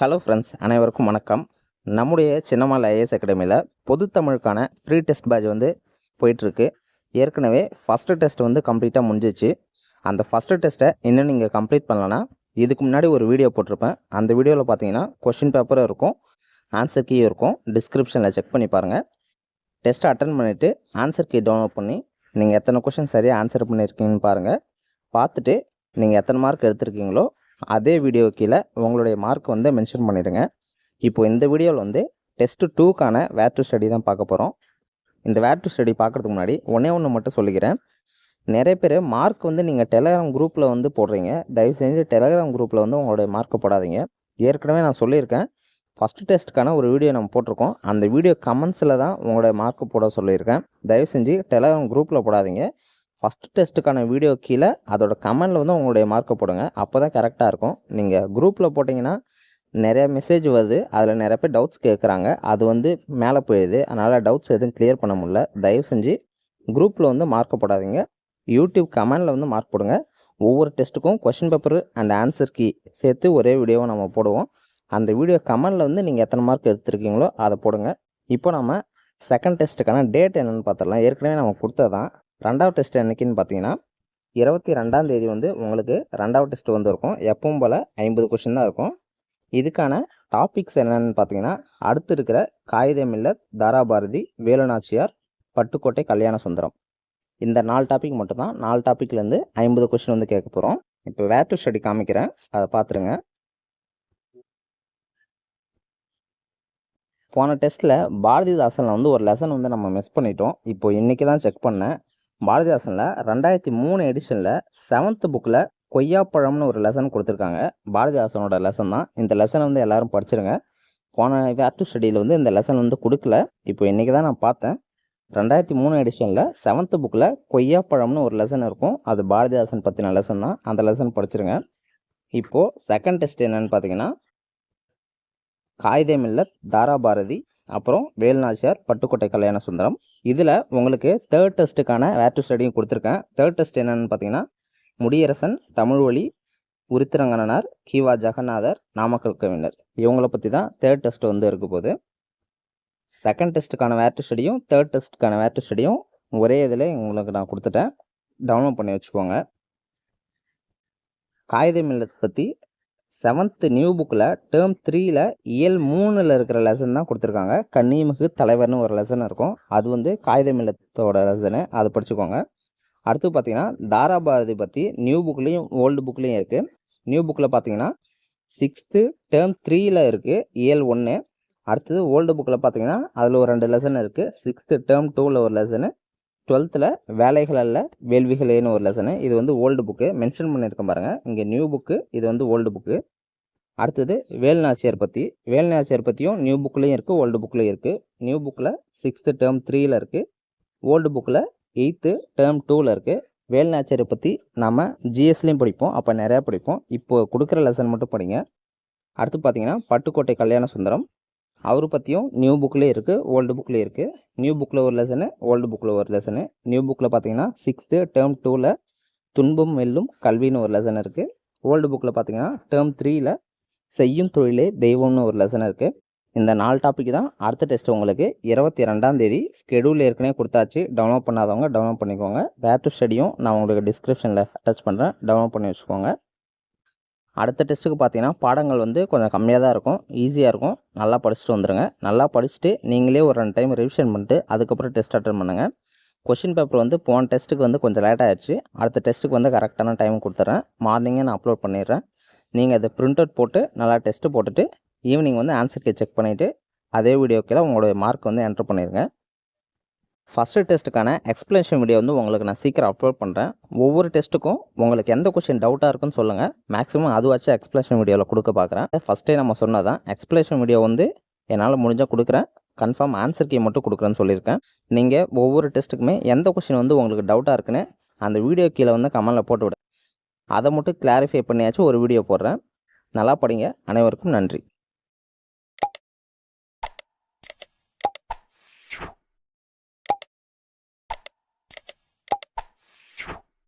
Hello friends அனைவருக்கும் வணக்கம். நம்முடைய சின்னமால் ஐஏஎஸ் அகாடமியில் பொது தமிழுக்கான ஃப்ரீ டெஸ்ட் பேட்ச் வந்து போயிட்டுருக்கு. ஏற்கனவே ஃபஸ்ட்டு டெஸ்ட் வந்து கம்ப்ளீட்டாக முடிஞ்சிச்சு. அந்த ஃபஸ்ட்டு டெஸ்ட்டை இன்னும் நீங்கள் கம்ப்ளீட் பண்ணலன்னா இதுக்கு முன்னாடி ஒரு வீடியோ போட்டிருப்பேன். அந்த வீடியோவில் பார்த்தீங்கன்னா கொஷின் பேப்பரும் இருக்கும் ஆன்சர் கீயும் இருக்கும். டிஸ்கிரிப்ஷனில் செக் பண்ணி பாருங்கள் டெஸ்ட்டை அட்டன் பண்ணிவிட்டு ஆன்சர் கீ டவுன்லோட் பண்ணி நீங்கள் எத்தனை கொஷின் சரியாக ஆன்சர் பண்ணியிருக்கீங்கன்னு பாருங்கள் பார்த்துட்டு நீங்கள் எத்தனை மார்க் எடுத்திருக்கீங்களோ அதே வீடியோ கீழே உங்களுடைய மார்க் வந்து மென்ஷன் பண்ணிடுங்க. இப்போ இந்த வீடியோவில் வந்து டெஸ்ட்டு டூக்கான வேர் டு ஸ்டடி தான் பார்க்க போகிறோம் இந்த வேர் டு ஸ்டடி பார்க்குறதுக்கு முன்னாடி ஒன்றே ஒன்று மட்டும் சொல்லிக்கிறேன். நிறைய பேர் மார்க் வந்து நீங்கள் டெலகிராம் குரூப்பில் வந்து போடுறீங்க. தயவு செஞ்சு டெலகிராம் குரூப்பில் வந்து உங்களுடைய மார்க்கை போடாதீங்க. ஏற்கனவே நான் சொல்லியிருக்கேன். ஃபஸ்ட்டு டெஸ்ட்டுக்கான ஒரு வீடியோ நம்ம போட்டிருக்கோம். அந்த வீடியோ கமெண்ட்ஸில் தான் உங்களுடைய மார்க்கு போட சொல்லியிருக்கேன். தயவு செஞ்சு டெலகிராம் குரூப்பில் போடாதீங்க. ஃபஸ்ட் டெஸ்ட்டுக்கான வீடியோ கீழே அதோட கமெண்டில் வந்து உங்களுடைய மார்க்கை போடுங்க. அப்போ தான் கரெக்டாக இருக்கும். நீங்கள் குரூப்பில் போட்டிங்கன்னா நிறைய மெசேஜ் வருது. அதில் நிறைய பேர் டவுட்ஸ் கேட்குறாங்க அது வந்து மேலே போயிடுது. அதனால் டவுட்ஸ் எதுவும் கிளியர் பண்ண முடியல. தயவு செஞ்சு குரூப்பில் வந்து மார்க்கை போடாதீங்க. யூடியூப் கமெண்டில் வந்து மார்க் போடுங்க. ஒவ்வொரு டெஸ்ட்டுக்கும் question paper and answer key சேர்த்து ஒரே வீடியோவை நம்ம போடுவோம். அந்த வீடியோ கமெண்டில் வந்து நீங்கள் எத்தனை மார்க் எடுத்துருக்கீங்களோ அதை போடுங்க. இப்போ நம்ம செகண்ட் டெஸ்ட்டுக்கான டேட் என்னென்னு பார்த்துடலாம். ஏற்கனவே நம்ம கொடுத்ததான் ரெண்டாவது டெஸ்ட் என்னைக்குன்னு பார்த்தீங்கன்னா இருபத்தி ரெண்டாம் தேதி வந்து உங்களுக்கு ரெண்டாவது டெஸ்ட் வந்து இருக்கும் எப்பவும் போல் ஐம்பது கொஷின் தான் இருக்கும். இதுக்கான டாபிக்ஸ் என்னென்னு பார்த்தீங்கன்னா அடுத்து இருக்கிற காகிதம் தாராபாரதி வேலுநாச்சியார் பட்டுக்கோட்டை கல்யாண சுந்தரம். இந்த நாலு டாபிக் மட்டும்தான். நாலு டாப்பிக்லேருந்து ஐம்பது கொஷின் வந்து கேட்க போகிறோம் இப்போ வேர் டு ஸ்டடி காமிக்கிறேன். அதை பார்த்துருங்க. போன டெஸ்ட்டில் பாரதிதாசனில் வந்து ஒரு லெசன் வந்து நம்ம மிஸ் பண்ணிட்டோம். இப்போ இன்றைக்கி தான் செக் பண்ணேன். பாரதிதாசனில் ரெண்டாயிரத்தி மூணு எடிஷனில் செவன்த்து புக்கில் கொய்யாப்பழம்னு ஒரு லெசன் கொடுத்துருக்காங்க. பாரதிதாசனோட லெசன் தான். இந்த லெசனை வந்து எல்லோரும் படிச்சிருங்க. போன வேர்டு ஸ்டடியில் வந்து இந்த லெசன் வந்து கொடுக்கல. இப்போ இன்றைக்கி தான் நான் பார்த்தேன். ரெண்டாயிரத்தி மூணு எடிஷனில் செவன்த்து புக்கில் கொய்யாப்பழம்னு ஒரு லெசன் இருக்கும். அது பாரதிதாசன் பற்றின லெசன் தான். அந்த லெசன் படிச்சிருங்க. இப்போது செகண்ட் டெஸ்ட் என்னென்னு பார்த்தீங்கன்னா காகிதம் தாரா பாரதி அப்புறம் வேல்நாச்சியார் பட்டுக்கோட்டை கல்யாண சுந்தரம் இதில் உங்களுக்கு தேர்ட் டெஸ்ட்டுக்கான வேர் டு ஸ்டடியும் கொடுத்துருக்கேன். தேர்ட் டெஸ்ட் என்னென்னு பார்த்தீங்கன்னா முடியரசன் தமிழ்வழி உருத்திரங்கணனார் கீவா ஜெகநாதர் நாமக்கல் கவிஞர் இவங்கள பற்றி தான் தேர்ட் டெஸ்ட் வந்து இருக்க போது செகண்ட் டெஸ்ட்டுக்கான வேர் டு ஸ்டடியும் தேர்ட் டெஸ்ட்டுக்கான வேர்டு ஸ்டடியும் ஒரே இதில் உங்களுக்கு நான் கொடுத்துட்டேன். டவுன்லோட் பண்ணி வச்சுக்கோங்க. காகிதம் இல்லத்தை பற்றி செவன்த்து நியூ புக்கில் டேர்ம் த்ரீயில் இயல் மூணில் இருக்கிற லெசன் தான் கொடுத்துருக்காங்க. கன்னிமிகு தலைவர்னு ஒரு லெசன் இருக்கும். அது வந்து காகிதமில்லத்தோட லெசனு அதை படிச்சுக்கோங்க. அடுத்து பார்த்தீங்கன்னா தாராபாரதி பற்றி நியூ புக்லேயும் ஓல்டு புக்லேயும் இருக்குது நியூ புக்கில் பார்த்தீங்கன்னா சிக்ஸ்த்து டேர்ம் த்ரீயில் இருக்குது இயல் ஒன்று அடுத்தது ஓல்டு புக்கில் பார்த்தீங்கன்னா அதில் ஒரு ரெண்டு லெசன் இருக்குது சிக்ஸ்த்து டேர்ம் டூவில் ஒரு லெசனு டுவெல்த்தில் வேலைகள் அல்ல வேள்விகளேன்னு ஒரு லெசனு இது வந்து ஓல்டு புக்கு மென்ஷன் பண்ணியிருக்கேன் பாருங்கள் இங்கே நியூ புக்கு இது வந்து ஓல்டு புக்கு அடுத்தது வேல்நாச்சியார் பற்றி வேல்நாச்சியார் பற்றியும் நியூ புக்லேயும் இருக்குது ஓல்டு புக்லேயும் இருக்குது நியூ புக்கில் சிக்ஸ்த்து டேர்ம் த்ரீயில் இருக்குது ஓல்டு புக்கில் எயித்து டேர்ம் டூவில் இருக்குது வேல்நாச்சியரை பற்றி நம்ம ஜிஎஸ்லேயும் படிப்போம். அப்போ நிறையா படிப்போம். இப்போ கொடுக்குற லெசன் மட்டும் படிங்க. அடுத்து பார்த்தீங்கன்னா பட்டுக்கோட்டை கல்யாண சுந்தரம். அவரை பற்றியும் நியூ புக்லேயே இருக்குது ஓல்டு புக்லேயே இருக்குது நியூ புக்கில் ஒரு லெசனு ஓல்டு புக்கில் ஒரு லெசனு நியூ புக்கில் பார்த்தீங்கன்னா சிக்ஸ்த்து டேர்ம் டூவில் துன்பம் வெல்லும் கல்வின்னு ஒரு லெசன் இருக்குது ஓல்டு புக்கில் பார்த்தீங்கன்னா டேர்ம் த்ரீயில் செய்யும் தொழிலே தெய்வம்னு ஒரு லெசன் இருக்குது இந்த நாலு டாபிக் தான் அடுத்த டெஸ்ட் உங்களுக்கு. இருபத்தி ரெண்டாம் தேதி ஸ்கெடியூல் ஏற்கனவே கொடுத்தாச்சு. டவுன்லோட் பண்ணாதவங்க டவுன்லோட் பண்ணிக்கோங்க. வேர் டு ஸ்டடியும் நான் உங்களுக்கு டிஸ்கிரிப்ஷனில் அட்டாச் பண்ணுறேன் டவுன்லோட் பண்ணி வச்சுக்கோங்க. அடுத்த டெஸ்ட்டுக்கு பார்த்தீங்கன்னா பாடங்கள் வந்து கொஞ்சம் கம்மியாக தான் இருக்கும். ஈஸியாக இருக்கும். நல்லா படிச்சுட்டு வந்துடுங்க நல்லா படிச்சுட்டு நீங்களே ஒரு ரெண்டு டைம் ரிவிஷன் பண்ணிட்டு அதுக்கப்புறம் டெஸ்ட் அட்டன் பண்ணுங்கள் கொஷின் பேப்பர் வந்து போன டெஸ்ட்டுக்கு வந்து கொஞ்சம் லேட் ஆயிடுச்சு. அடுத்த டெஸ்ட்டுக்கு வந்து கரெக்டான டைம் கொடுத்துட்றேன் மார்னிங்கே நான் அப்லோட் பண்ணிடுறேன். நீங்கள் அதை பிரிண்ட் அவுட் போட்டு நல்லா டெஸ்ட்டு போட்டுட்டு ஈவினிங் வந்து ஆன்சர் கே செக் பண்ணிவிட்டு அதே வீடியோக்கில் உங்களுடைய மார்க் வந்து என்ட்ரு பண்ணிடுங்க. ஃபஸ்ட்டு டெஸ்ட்டுக்கான எக்ஸ்ப்ளனேஷன் வீடியோ வந்து உங்களுக்கு நான் சீக்கிரம் அப்லோட் பண்ணுறேன் ஒவ்வொரு டெஸ்ட்டுக்கும் உங்களுக்கு எந்த கொஷின் டவுட்டாக இருக்குன்னு சொல்லுங்கள் மேக்ஸிமம் அது வச்சு எக்ஸ்ப்ளனேஷன் வீடியோவில் கொடுக்க பார்க்குறேன் ஃபஸ்ட்டே நம்ம சொன்னதான் எக்ஸ்ப்ளனேஷன் வீடியோ வந்து என்னால் முடிஞ்சால் கொடுக்குறேன். கன்ஃபார்ம் ஆன்சர் கீ மட்டும் கொடுக்குறேன்னு சொல்லியிருக்கேன். நீங்கள் ஒவ்வொரு டெஸ்ட்டுக்குமே எந்த கொஷின் வந்து உங்களுக்கு டவுட்டாக இருக்குன்னு அந்த வீடியோ கீழே வந்து கமெண்டில் போட்டு விடு. அதை மட்டும் கிளாரிஃபை பண்ணியாச்சும் ஒரு வீடியோ போடுறேன். நல்லா படிங்க. அனைவருக்கும் நன்றி.